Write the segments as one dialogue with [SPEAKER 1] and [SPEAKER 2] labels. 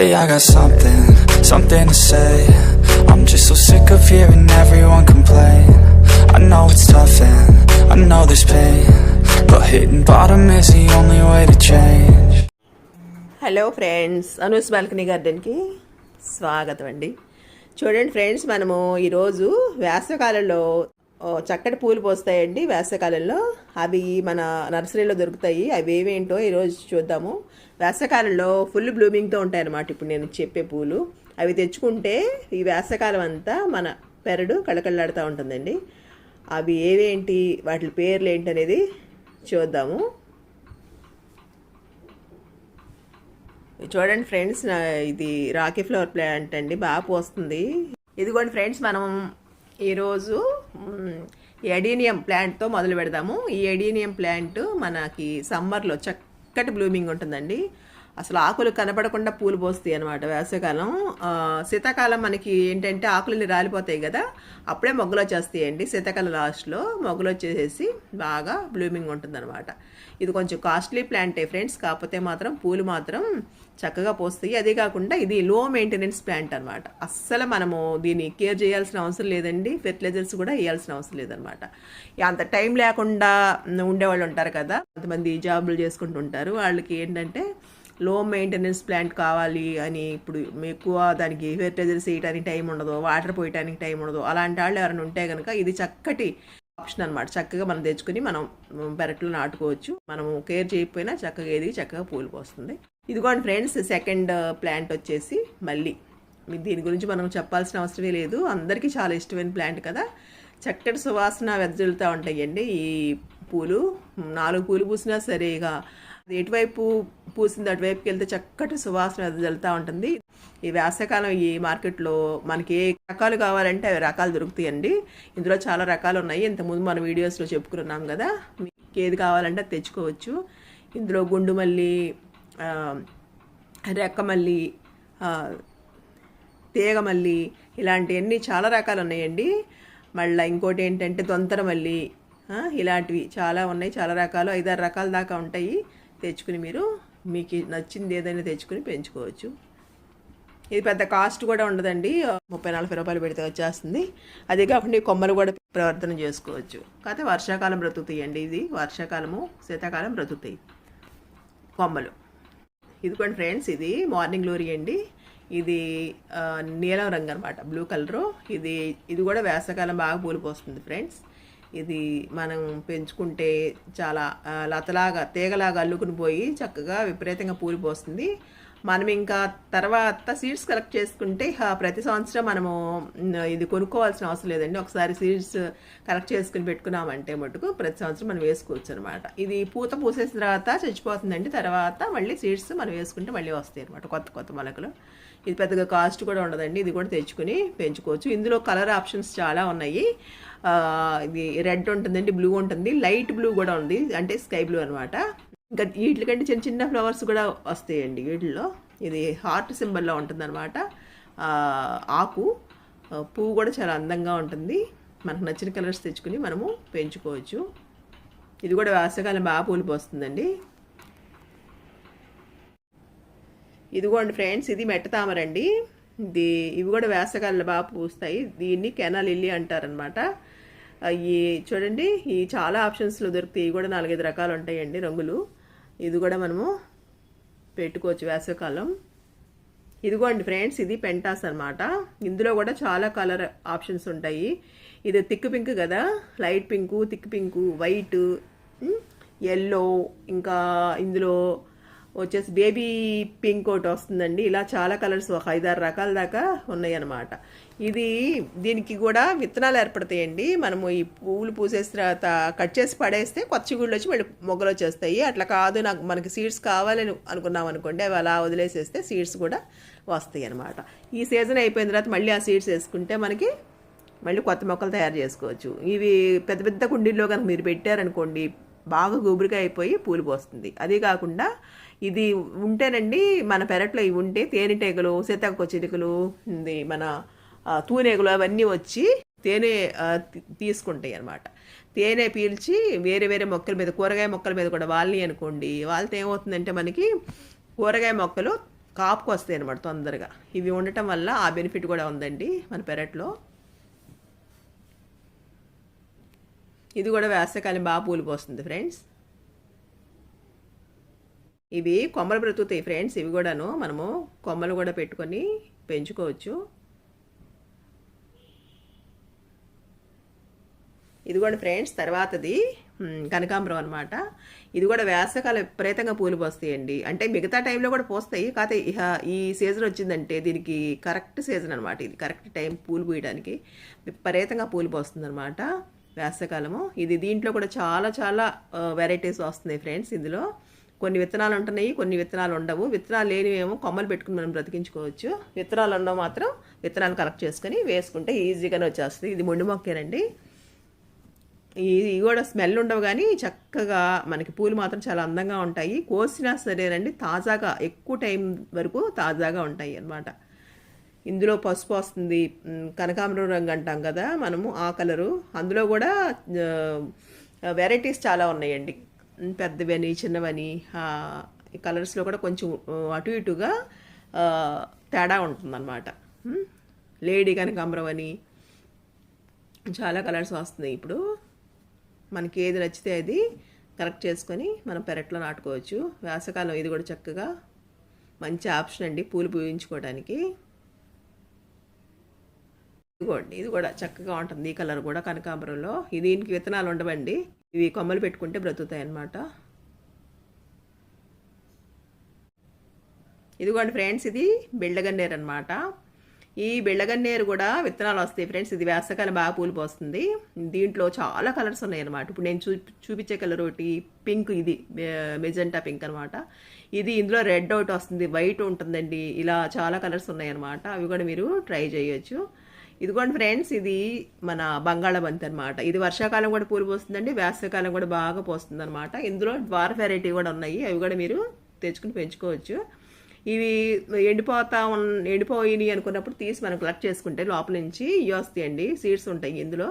[SPEAKER 1] Hey, I got something, something to say. I'm just so sick of hearing everyone complain. I know it's tough and I know there's pain. But hitting bottom is the only way to change.
[SPEAKER 2] Hello friends Anu's balcony గార్డెన్కి స్వాగతం అండి చూడండి friends మనము ఈరోజు వేసవకాలంలో చక్కటి పూలు పోస్తాయండి వేసవకాలంలో. అవి మన నర్సరీలో దొరుకుతాయి. అవి ఏవేంటో ఈరోజు చూద్దాము. వేసవకాలంలో ఫుల్ బ్లూమింగ్తో ఉంటాయి అన్నమాట ఇప్పుడు నేను చెప్పే పూలు. అవి తెచ్చుకుంటే ఈ వేసవకాలం అంతా మన పెరడు కళకళలాడుతూ ఉంటుందండి. అవి ఏవేంటి వాటి పేర్లు ఏంటి అనేది చూద్దాము. చూడండి ఫ్రెండ్స్ నా ఇది రాకీ ఫ్లవర్ ప్లాంట్ అండి. బాగా పోస్తుంది. ఇదిగోండి ఫ్రెండ్స్ మనం ఈరోజు ఎడీనియం ప్లాంట్తో మొదలు పెడదాము ఈ ఎడీనియం ప్లాంట్ మనకి సమ్మర్లో చక్కటి బ్లూమింగ్ ఉంటుందండి. అసలు ఆకులు కనపడకుండా పూలు పోస్తాయి అనమాట వేసవికాలం శీతాకాలం మనకి ఏంటంటే ఆకులని రాలిపోతాయి కదా అప్పుడే మొగ్గలు వచ్చేస్తాయండి. శీతాకాలం లాస్ట్లో మొగ్గలు వచ్చేసేసి బాగా బ్లూమింగ్ ఉంటుందన్నమాట. ఇది కొంచెం కాస్ట్లీ ప్లాంటే ఫ్రెండ్స్ కాకపోతే మాత్రం పూలు మాత్రం చక్కగా పోస్తాయి. అదే కాకుండా ఇది లో మెయింటెనెన్స్ ప్లాంట్ అనమాట అస్సలు మనము దీన్ని కేర్ చేయాల్సిన అవసరం లేదండి. ఫెర్టిలైజర్స్ కూడా వేయాల్సిన అవసరం లేదనమాట అంత టైం లేకుండా ఉండేవాళ్ళు ఉంటారు కదా కొంతమంది జాబులు చేసుకుంటుంటారు. వాళ్ళకి ఏంటంటే లో మెయింటెనెన్స్ ప్లాంట్ కావాలి అని ఇప్పుడు ఎక్కువ దానికి ఫెర్టిలైజర్స్ వేయడానికి టైం ఉండదు వాటర్ పోయటానికి టైం ఉండదు. అలాంటి వాళ్ళు ఎవరైనా ఉంటే కనుక ఇది చక్కటి ఆప్షన్ అనమాట చక్కగా మనం తెచ్చుకుని మనం పెరట్లో నాటుకోవచ్చు. మనం కేర్ చేయకపోయినా చక్కగా ఎదిగి చక్కగా పూలు పోస్తుంది ఇదిగోండి ఫ్రెండ్స్ సెకండ్ ప్లాంట్ వచ్చేసి మళ్ళీ. దీని గురించి మనం చెప్పాల్సిన అవసరమే లేదు. అందరికీ చాలా ఇష్టమైన ప్లాంట్ కదా. చక్కటి సువాసన వెదజల్లుతూ ఉంటాయండి ఈ పూలు. నాలుగు పూలు పూసినా సరే ఇక ఎటువైపు పూసింది అటువైపుకి వెళ్తే చక్కటి సువాసన వెళ్తూ ఉంటుంది. ఈ వేసవకాలం ఈ మార్కెట్లో మనకి ఏ రకాలు కావాలంటే అవి రకాలు దొరుకుతాయండి. ఇందులో చాలా రకాలు ఉన్నాయి. ఇంతకుముందు మన వీడియోస్లో చెప్పుకున్నాం కదా మీకు ఏది కావాలంటే అది తెచ్చుకోవచ్చు. ఇందులో గుండు మల్లి రెక్కమల్లి తీగమల్లి ఇలాంటివన్నీ చాలా రకాలు ఉన్నాయండి. మళ్ళీ ఇంకోటి ఏంటంటే దొంతరమల్లి ఇలాంటివి చాలా ఉన్నాయి. చాలా రకాలు ఐదారు రకాల దాకా ఉంటాయి. తెచ్చుకుని మీరు మీకు నచ్చింది ఏదైనా తెచ్చుకుని పెంచుకోవచ్చు. ఇది పెద్ద కాస్ట్ కూడా ఉండదండి. ముప్పై నలభై రూపాయలు పెడితే వచ్చేస్తుంది. అదే కాకుండా ఈ కొమ్మలు కూడా ప్రవర్తన చేసుకోవచ్చు. కాకపోతే వర్షాకాలం బ్రతుకుతాయండి ఇది. వర్షాకాలము శీతాకాలం బ్రతుకుతాయి కొమ్మలు. ఇదిగోండి ఫ్రెండ్స్ ఇది మార్నింగ్ లోరీ అండి. ఇది నీలం రంగు అనమాట బ్లూ కలరు. ఇది ఇది కూడా వేసవకాలం బాగా పూలు పోస్తుంది ఫ్రెండ్స్. ఇది మనం పెంచుకుంటే చాలా లతలాగా తీగలాగా అల్లుకుని పోయి చక్కగా విపరీతంగా పూలు పోస్తుంది మనం ఇంకా తర్వాత సీడ్స్ కలెక్ట్ చేసుకుంటే ప్రతి సంవత్సరం మనము ఇది కొనుక్కోవాల్సిన అవసరం లేదండి. ఒకసారి సీడ్స్ కలెక్ట్ చేసుకుని పెట్టుకున్నామంటే మటుకు ప్రతి సంవత్సరం మనం వేసుకోవచ్చు అనమాట ఇది పూత పూసేసిన తర్వాత చచ్చిపోతుందండి. తర్వాత మళ్ళీ సీడ్స్ మనం వేసుకుంటే మళ్ళీ వస్తాయి అనమాట కొత్త కొత్త మొలకలు. ఇది పెద్దగా కాస్ట్ కూడా ఉండదండి. ఇది కూడా తెచ్చుకుని పెంచుకోవచ్చు. ఇందులో కలర్ ఆప్షన్స్ చాలా ఉన్నాయి. ఇది రెడ్ ఉంటుందండి బ్లూ ఉంటుంది. లైట్ బ్లూ కూడా ఉంది. అంటే స్కై బ్లూ అనమాట ఇంకా వీటికంటే చిన్న చిన్న ఫ్లవర్స్ కూడా వస్తాయండి వీటిల్లో. ఇది హార్ట్ సింబల్లో ఉంటుంది అనమాట ఆకు పువ్వు కూడా చాలా అందంగా ఉంటుంది. మనకు నచ్చిన కలర్స్ తెచ్చుకుని మనము పెంచుకోవచ్చు. ఇది కూడా వేసవకాలం బాగా పూలు పోస్తుందండి ఇదిగోండి ఫ్రెండ్స్ ఇది మెట్ట తామరండి. ఇది ఇవి కూడా వేసవకాలంలో బాగా పూస్తాయి. దీన్ని కెనాల్ లిల్లీ అంటారనమాట ఈ చూడండి ఈ చాలా ఆప్షన్స్లో దొరుకుతాయి ఇవి కూడా నాలుగైదు రకాలు ఉంటాయండి రంగులు. ఇది కూడా మనము పెట్టుకోవచ్చు వేసవికాలం. ఇదిగోండి ఫ్రెండ్స్ ఇది పెంటాస్ అనమాట ఇందులో కూడా చాలా కలర్ ఆప్షన్స్ ఉంటాయి. ఇది థిక్ పింక్ కదా light pink thick pink white yellow ఇంకా ఇందులో వచ్చేసి బేబీ పింక్ ఒకటి వస్తుందండి. ఇలా చాలా కలర్స్ ఒక ఐదారు రకాల దాకా ఉన్నాయన్నమాట. ఇది దీనికి కూడా విత్తనాలు ఏర్పడతాయండి. మనము ఈ పువ్వులు పూసేసిన తర్వాత కట్ చేసి పడేస్తే కొత్త చిగుళ్ళు వచ్చి మళ్ళీ మొగ్గలు వచ్చేస్తాయి. అట్లా కాదు నాకు మనకి సీడ్స్ కావాలని అనుకున్నాం అనుకోండి అవి అలా వదిలేసేస్తే సీడ్స్ కూడా వస్తాయి అన్నమాట. ఈ సీజన్ అయిపోయిన తర్వాత మళ్ళీ ఆ సీడ్స్ వేసుకుంటే మనకి మళ్ళీ కొత్త మొక్కలు తయారు చేసుకోవచ్చు. ఇవి పెద్ద పెద్ద కుండీల్లో కనుక మీరు పెట్టారనుకోండి బాగా గుబురుగా అయిపోయి పూలు పోస్తుంది. అదే కాకుండా ఇది ఉంటేనండి మన పెరట్లో ఇవి ఉంటే తేనెటీగలు సీతాకొక ఇది మన తూనేగులు అవన్నీ వచ్చి తేనె తీసుకుంటాయి అన్నమాట. తేనె పీల్చి వేరే వేరే మొక్కల మీద కూరగాయ మొక్కల మీద కూడా వాళ్ళని అనుకోండి. వాళ్ళతో ఏమవుతుందంటే మనకి కూరగాయ మొక్కలు కాపుకు వస్తాయి అనమాట తొందరగా. ఇవి ఉండటం వల్ల ఆ బెనిఫిట్ కూడా ఉందండి మన పెరట్లో. ఇది కూడా వేసవకాలం బాగా పూలు పోస్తుంది ఫ్రెండ్స్. ఇవి కొమ్మలు బ్రతుకుతాయి ఫ్రెండ్స్ ఇవి కూడాను మనము కొమ్మలు కూడా పెట్టుకొని పెంచుకోవచ్చు. ఇది కూడా ఫ్రెండ్స్ తర్వాతది కనకాంబరం అనమాట ఇది కూడా వేసవకాలం విపరీతంగా పూలు పోస్తాయండి. అంటే మిగతా టైంలో కూడా పోస్తాయి కాకపోతే ఇహ ఈ సీజన్ వచ్చిందంటే దీనికి కరెక్ట్ సీజన్ అనమాట ఇది. కరెక్ట్ టైం పూలు పూయడానికి విపరీతంగా పూలు పోస్తుంది అనమాట వేసవకాలము. ఇది దీంట్లో కూడా చాలా చాలా వెరైటీస్ వస్తున్నాయి ఫ్రెండ్స్ ఇందులో. కొన్ని విత్తనాలు ఉంటున్నాయి కొన్ని విత్తనాలు ఉండవు. విత్తనాలు లేనివేమో కొమ్మలు పెట్టుకుని మనం బ్రతికించుకోవచ్చు. విత్తనాలు ఉండవు మాత్రం విత్తనాలు కలెక్ట్ చేసుకొని వేసుకుంటే ఈజీగానే వచ్చేస్తుంది. ఇది మొండి మొక్కేనండి. ఇది కూడా స్మెల్ ఉండవు కానీ చక్కగా మనకి పూలు మాత్రం చాలా అందంగా ఉంటాయి. కోసినా సరేనండి తాజాగా ఎక్కువ టైం వరకు తాజాగా ఉంటాయి అన్నమాట. ఇందులో పసుపు వస్తుంది. కనకాంబరం రంగు అంటాం కదా మనము ఆ కలరు. అందులో కూడా వెరైటీస్ చాలా ఉన్నాయండి. పెద్దవని చిన్నవని కలర్స్లో కూడా కొంచెం అటు ఇటుగా తేడా ఉంటుందన్నమాట. లేడీ కనకాంబరం అని చాలా కలర్స్ వస్తున్నాయి ఇప్పుడు. మనకి ఏది నచ్చితే అది కరెక్ట్ చేసుకొని మనం పెరట్లో నాటుకోవచ్చు. వేసకాలం ఇది కూడా చక్కగా మంచి ఆప్షన్ అండి పూలు పూయించుకోవడానికి ఇదిగోండి ఇది కూడా చక్కగా ఉంటుంది ఈ కలర్ కూడా కనకాంబరంలో. దీనికి విత్తనాలు ఉండవండి. ఇవి కొమ్మలు పెట్టుకుంటే బ్రతుకుతాయి అన్నమాట. ఇదిగోండి ఫ్రెండ్స్ ఇది బిళ్ళగన్నేరు అనమాట ఈ బిళ్ళగన్నేరు కూడా విత్తనాలు వస్తాయి ఫ్రెండ్స్. ఇది వేసకాలం బాగా పూలు పోస్తుంది. దీంట్లో చాలా కలర్స్ ఉన్నాయి అనమాట ఇప్పుడు నేను చూ చూపించే కలర్ ఒకటి పింక్ ఇది మెజెంటా పింక్ అనమాట ఇది ఇందులో రెడ్ ఒకటి వస్తుంది వైట్ ఉంటుందండి. ఇలా చాలా కలర్స్ ఉన్నాయి అనమాట అవి కూడా మీరు ట్రై చేయొచ్చు. ఇదిగోండి ఫ్రెండ్స్ ఇది మన బంగాళబంతి అనమాట ఇది వర్షాకాలం కూడా పూలు పోస్తుందండి వేసవికాలం కూడా బాగా పోస్తుంది అనమాట ఇందులో ద్వార వెరైటీ కూడా ఉన్నాయి అవి కూడా మీరు తెచ్చుకుని పెంచుకోవచ్చు. ఇవి ఎండిపోతా ఉన్ ఎండిపోయినాయి అనుకున్నప్పుడు తీసి మనం కలెక్ట్ చేసుకుంటే లోపల నుంచి ఇవి సీడ్స్ ఉంటాయి ఇందులో.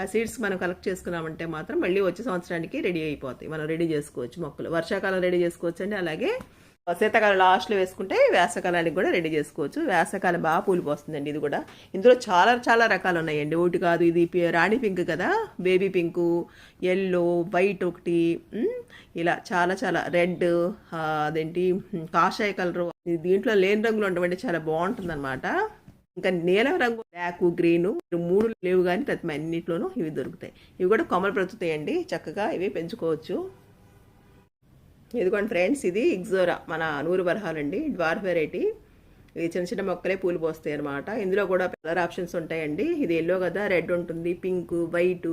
[SPEAKER 2] ఆ సీడ్స్ మనం కలెక్ట్ చేసుకున్నామంటే మాత్రం మళ్ళీ వచ్చే సంవత్సరానికి రెడీ అయిపోతాయి. మనం రెడీ చేసుకోవచ్చు మొక్కలు. వర్షాకాలం రెడీ చేసుకోవచ్చు అండి అలాగే శీతాకాలం లాస్ట్లో వేసుకుంటే వేసవకాలానికి కూడా రెడీ చేసుకోవచ్చు. వేసవకాలం బాగా పూలు పోస్తుందండి ఇది కూడా. ఇందులో చాలా చాలా రకాలు ఉన్నాయండి. ఒకటి కాదు ఇది రాణి పింక్ కదా? బేబీ పింకు ఎల్లో వైట్ ఒకటి ఇలా చాలా చాలా రెడ్ అదేంటి కాషాయ కలరు. దీంట్లో లేని రంగులు ఉండమంటే చాలా బాగుంటుంది ఇంకా నీలం రంగు బ్లాక్ గ్రీన్ మూడు లేవు కానీ ప్రతి అన్నింటిలోనూ ఇవి దొరుకుతాయి. ఇవి కూడా కొమ్మలు బ్రతుకుతాయండి. చక్కగా ఇవి పెంచుకోవచ్చు. ఇదిగోండి ఫ్రెండ్స్ ఇది ఇగ్జోరా మన నూరు వరహాలండి డ్వార్ వెరైటీ. ఇది చిన్న చిన్న మొక్కలే పూలు పోస్తాయి అనమాట ఇందులో కూడా కలర్ ఆప్షన్స్ ఉంటాయండి. ఇది ఎల్లో కదా రెడ్ ఉంటుంది పింక్ వైట్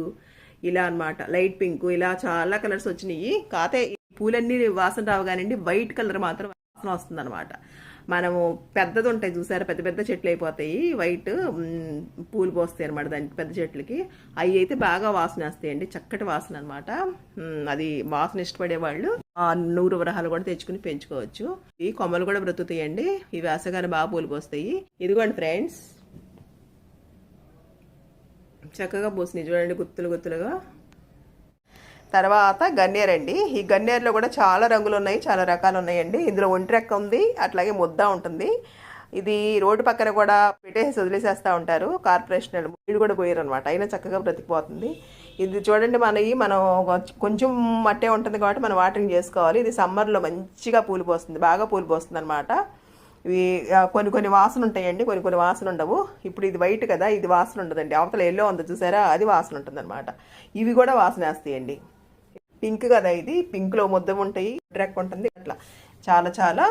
[SPEAKER 2] ఇలా అన్నమాట. లైట్ పింక్ ఇలా చాలా కలర్స్ వచ్చినాయి. కాతే పూలన్నీ వాసన రావు కానివ్వండి వైట్ కలర్ మాత్రం వాసన వస్తుంది అనమాట మనము పెద్దది ఉంటాయి చూసారా? పెద్ద పెద్ద చెట్లు అయిపోతాయి వైట్ పూలు పోస్తాయి అనమాట దానికి పెద్ద చెట్లకి. అవి అయితే బాగా వాసన వేస్తాయండి చక్కటి వాసన అనమాట అది వాసన ఇష్టపడే వాళ్ళు ఆ నూరు వరహాలు కూడా తెచ్చుకుని పెంచుకోవచ్చు. ఈ కొమ్మలు కూడా బ్రతుకుతాయండి. ఈ వేసగానే బాగా పూలు పోస్తాయి. ఇదిగోండి ఫ్రెండ్స్. చక్కగా పూసినాయి. చూడండి గుత్తులు గుత్తులుగా. తర్వాత గన్నేరు అండి. ఈ గన్నేర్లో కూడా చాలా రంగులు ఉన్నాయి చాలా రకాలు ఉన్నాయండి ఇందులో ఒంటిరెక్క ఉంది అట్లాగే ముద్ద ఉంటుంది. ఇది రోడ్డు పక్కన కూడా పెట్టేసి వదిలేసేస్తూ ఉంటారు. కార్పొరేషన్ వీడు కూడా పోయారు అనమాట అయినా చక్కగా బ్రతికిపోతుంది. ఇది చూడండి మనవి మనం కొంచెం- కొంచెం మట్టే ఉంటుంది కాబట్టి మనం వాటరింగ్ చేసుకోవాలి. ఇది సమ్మర్లో మంచిగా పూలు పోస్తుంది బాగా పూలు పోస్తుంది అనమాట ఇవి కొన్ని కొన్ని వాసన ఉంటాయండి కొన్ని కొన్ని వాసన ఉండవు. ఇప్పుడు ఇది వైట్ కదా ఇది వాసన ఉండదండి. అవతల ఎల్లో ఉంది చూసారా అది వాసన ఉంటుంది ఇవి కూడా వాసన వేస్తాయండి. పింక్ కదా ఇది. పింక్లో ముద్ద ఉంటాయి. అట్రాక్ట్ ఉంటుంది. అట్లా. చాలా చాలా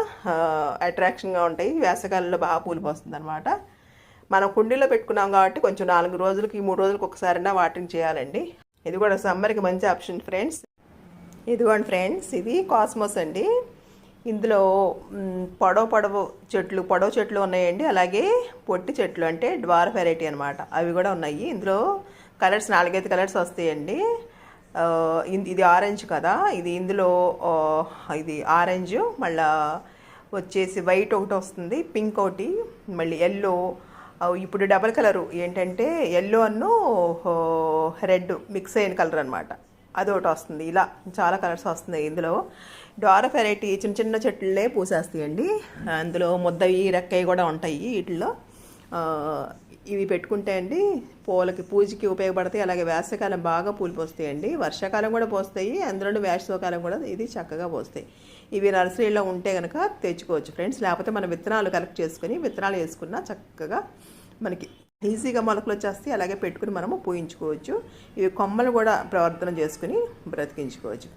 [SPEAKER 2] అట్రాక్షన్గా ఉంటాయి. వేసవికాలంలో బాగా పూలు పోస్తుంది అనమాట మనం కుండీలో పెట్టుకున్నాం కాబట్టి కొంచెం నాలుగు రోజులకి మూడు రోజులకి ఒకసారైనా వాటరింగ్ చేయాలండి. ఇది కూడా సమ్మర్కి మంచి ఆప్షన్ ఫ్రెండ్స్. ఇదిగోండి ఫ్రెండ్స్ ఇది కాస్మోస్ అండి. ఇందులో పొడవ పొడవు పొడవు చెట్లు పొడవు చెట్లు ఉన్నాయండి. అలాగే పొట్టి చెట్లు అంటే డ్వార్ఫ్ వెరైటీ అనమాట అవి కూడా ఉన్నాయి. ఇందులో కలర్స్ నాలుగైదు కలర్స్ వస్తాయండి. ఇది ఆరెంజ్ కదా? ఇది ఇందులో ఇది ఆరెంజ్ మళ్ళా వచ్చేసి వైట్ ఒకటి వస్తుంది పింక్ ఒకటి మళ్ళీ ఎల్లో. ఇప్పుడు డబల్ కలరు ఏంటంటే ఎల్లో అన్ను రెడ్ మిక్స్ అయిన కలర్ అనమాట అదొకటి వస్తుంది ఇలా చాలా కలర్స్ వస్తున్నాయి ఇందులో. డార వెరైటీ చిన్న చిన్న చెట్లే పూసేస్తాయండి. అందులో ముద్దవి రెక్కవి కూడా ఉంటాయి వీటిల్లో. ఇవి పెట్టుకుంటే అండి పూలకి పూజకి ఉపయోగపడతాయి. అలాగే వేసవికాలం బాగా పూలు పోస్తాయండి. వర్షాకాలం కూడా పోస్తాయి. అందులో వేసవికాలం కూడా ఇది చక్కగా పోస్తాయి. ఇవి నర్సరీలో ఉంటే కనుక తెచ్చుకోవచ్చు ఫ్రెండ్స్. లేకపోతే మనం విత్తనాలు కలెక్ట్ చేసుకుని విత్తనాలు వేసుకున్నా చక్కగా మనకి ఈజీగా మొలకలు వచ్చేస్తాయి. అలాగే పెట్టుకుని మనము పూయించుకోవచ్చు. ఇవి కొమ్మలు కూడా ప్రవర్తన చేసుకుని బ్రతికించుకోవచ్చు.